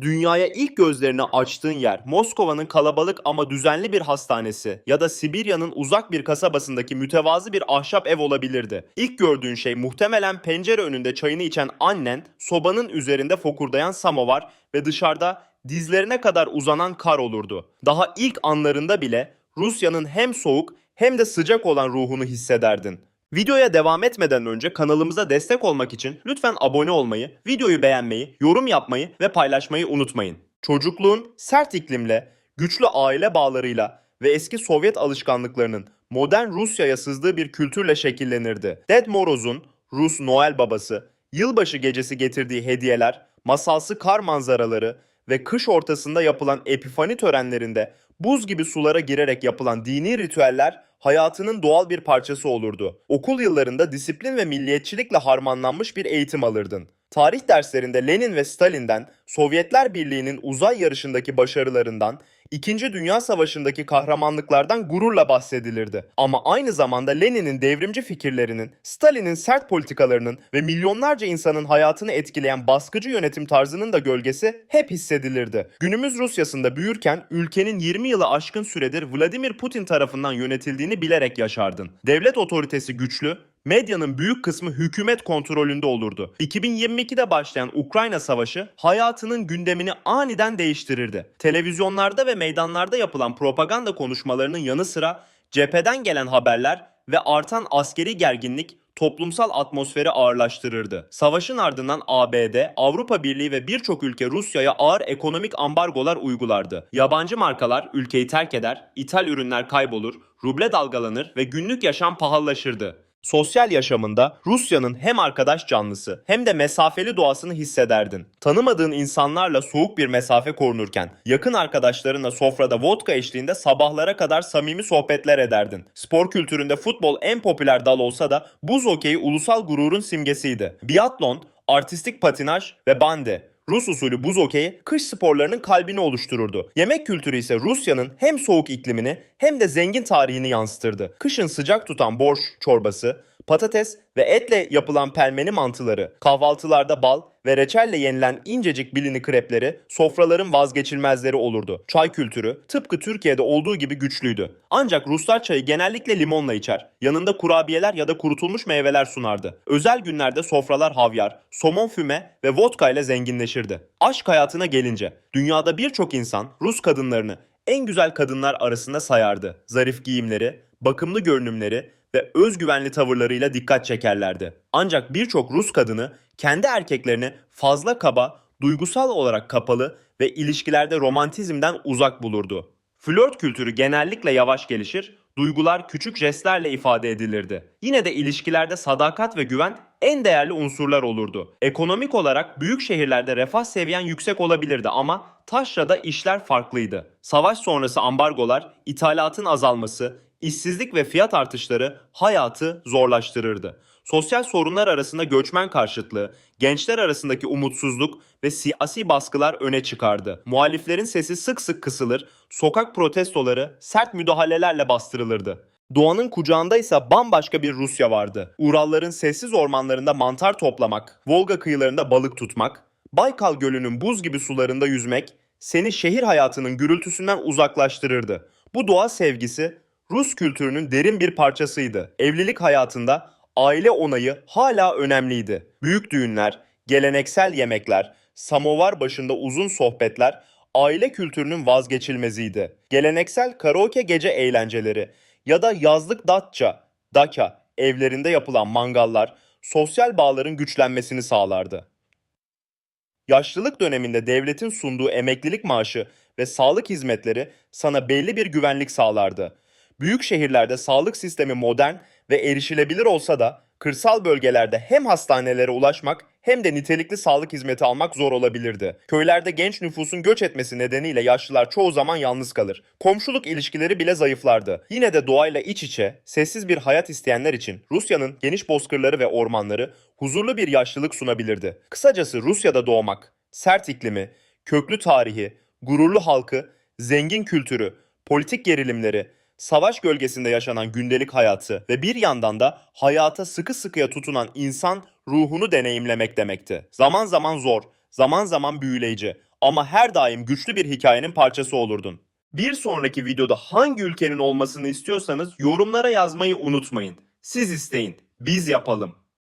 Dünyaya ilk gözlerini açtığın yer Moskova'nın kalabalık ama düzenli bir hastanesi ya da Sibirya'nın uzak bir kasabasındaki mütevazı bir ahşap ev olabilirdi. İlk gördüğün şey muhtemelen pencere önünde çayını içen annen, sobanın üzerinde fokurdayan samovar ve dışarıda dizlerine kadar uzanan kar olurdu. Daha ilk anlarında bile Rusya'nın hem soğuk hem de sıcak olan ruhunu hissederdin. Videoya devam etmeden önce kanalımıza destek olmak için lütfen abone olmayı, videoyu beğenmeyi, yorum yapmayı ve paylaşmayı unutmayın. Çocukluğun sert iklimle, güçlü aile bağlarıyla ve eski Sovyet alışkanlıklarının modern Rusya'ya sızdığı bir kültürle şekillenirdi. Ded Moroz'un Rus Noel babası, yılbaşı gecesi getirdiği hediyeler, masalsı kar manzaraları ve kış ortasında yapılan epifani törenlerinde buz gibi sulara girerek yapılan dini ritüeller hayatının doğal bir parçası olurdu. Okul yıllarında disiplin ve milliyetçilikle harmanlanmış bir eğitim alırdın. Tarih derslerinde Lenin ve Stalin'den, Sovyetler Birliği'nin uzay yarışındaki başarılarından, İkinci Dünya Savaşı'ndaki kahramanlıklardan gururla bahsedilirdi. Ama aynı zamanda Lenin'in devrimci fikirlerinin, Stalin'in sert politikalarının ve milyonlarca insanın hayatını etkileyen baskıcı yönetim tarzının da gölgesi hep hissedilirdi. Günümüz Rusya'sında büyürken ülkenin 20 yılı aşkın süredir Vladimir Putin tarafından yönetildiğini bilerek yaşardın. Devlet otoritesi güçlü, medyanın büyük kısmı hükümet kontrolünde olurdu. 2022'de başlayan Ukrayna Savaşı hayatının gündemini aniden değiştirirdi. Televizyonlarda ve meydanlarda yapılan propaganda konuşmalarının yanı sıra cepheden gelen haberler ve artan askeri gerginlik toplumsal atmosferi ağırlaştırırdı. Savaşın ardından ABD, Avrupa Birliği ve birçok ülke Rusya'ya ağır ekonomik ambargolar uygulardı. Yabancı markalar ülkeyi terk eder, ithal ürünler kaybolur, ruble dalgalanır ve günlük yaşam pahalılaşırdı. Sosyal yaşamında Rusya'nın hem arkadaş canlısı hem de mesafeli doğasını hissederdin. Tanımadığın insanlarla soğuk bir mesafe korunurken yakın arkadaşlarınla sofrada vodka eşliğinde sabahlara kadar samimi sohbetler ederdin. Spor kültüründe futbol en popüler dal olsa da buz hokeyi ulusal gururun simgesiydi. Biatlon, artistik patinaj ve bande Rus usulü buz hokeyi kış sporlarının kalbini oluştururdu. Yemek kültürü ise Rusya'nın hem soğuk iklimini hem de zengin tarihini yansıtırdı. Kışın sıcak tutan borş çorbası, patates ve etle yapılan pelmeni mantıları, kahvaltılarda bal ve reçelle yenilen incecik bilini krepleri sofraların vazgeçilmezleri olurdu. Çay kültürü tıpkı Türkiye'de olduğu gibi güçlüydü. Ancak Ruslar çayı genellikle limonla içer. Yanında kurabiyeler ya da kurutulmuş meyveler sunardı. Özel günlerde sofralar havyar, somon füme ve vodka ile zenginleşirdi. Aşk hayatına gelince dünyada birçok insan Rus kadınlarını en güzel kadınlar arasında sayardı. Zarif giyimleri, bakımlı görünümleri ve özgüvenli tavırlarıyla dikkat çekerlerdi. Ancak birçok Rus kadını kendi erkeklerini fazla kaba, duygusal olarak kapalı ve ilişkilerde romantizmden uzak bulurdu. Flört kültürü genellikle yavaş gelişir, duygular küçük jestlerle ifade edilirdi. Yine de ilişkilerde sadakat ve güven en değerli unsurlar olurdu. Ekonomik olarak büyük şehirlerde refah seviyen yüksek olabilirdi ama taşrada işler farklıydı. Savaş sonrası ambargolar, ithalatın azalması, işsizlik ve fiyat artışları hayatı zorlaştırırdı. Sosyal sorunlar arasında göçmen karşıtlığı, gençler arasındaki umutsuzluk ve siyasi baskılar öne çıkardı. Muhaliflerin sesi sık sık kısılır, sokak protestoları sert müdahalelerle bastırılırdı. Doğanın kucağında ise bambaşka bir Rusya vardı. Uralların sessiz ormanlarında mantar toplamak, Volga kıyılarında balık tutmak, Baykal Gölü'nün buz gibi sularında yüzmek seni şehir hayatının gürültüsünden uzaklaştırırdı. Bu doğa sevgisi Rus kültürünün derin bir parçasıydı. Evlilik hayatında aile onayı hala önemliydi. Büyük düğünler, geleneksel yemekler, samovar başında uzun sohbetler aile kültürünün vazgeçilmeziydi. Geleneksel karaoke gece eğlenceleri ya da yazlık datça, daka evlerinde yapılan mangallar sosyal bağların güçlenmesini sağlardı. Yaşlılık döneminde devletin sunduğu emeklilik maaşı ve sağlık hizmetleri sana belli bir güvenlik sağlardı. Büyük şehirlerde sağlık sistemi modern ve erişilebilir olsa da kırsal bölgelerde hem hastanelere ulaşmak hem de nitelikli sağlık hizmeti almak zor olabilirdi. Köylerde genç nüfusun göç etmesi nedeniyle yaşlılar çoğu zaman yalnız kalır. Komşuluk ilişkileri bile zayıflardı. Yine de doğayla iç içe, sessiz bir hayat isteyenler için Rusya'nın geniş bozkırları ve ormanları huzurlu bir yaşlılık sunabilirdi. Kısacası Rusya'da doğmak, sert iklimi, köklü tarihi, gururlu halkı, zengin kültürü, politik gerilimleri, savaş gölgesinde yaşanan gündelik hayatı ve bir yandan da hayata sıkı sıkıya tutunan insan ruhunu deneyimlemek demekti. Zaman zaman zor, zaman zaman büyüleyici ama her daim güçlü bir hikayenin parçası olurdun. Bir sonraki videoda hangi ülkenin olmasını istiyorsanız yorumlara yazmayı unutmayın. Siz isteyin, biz yapalım.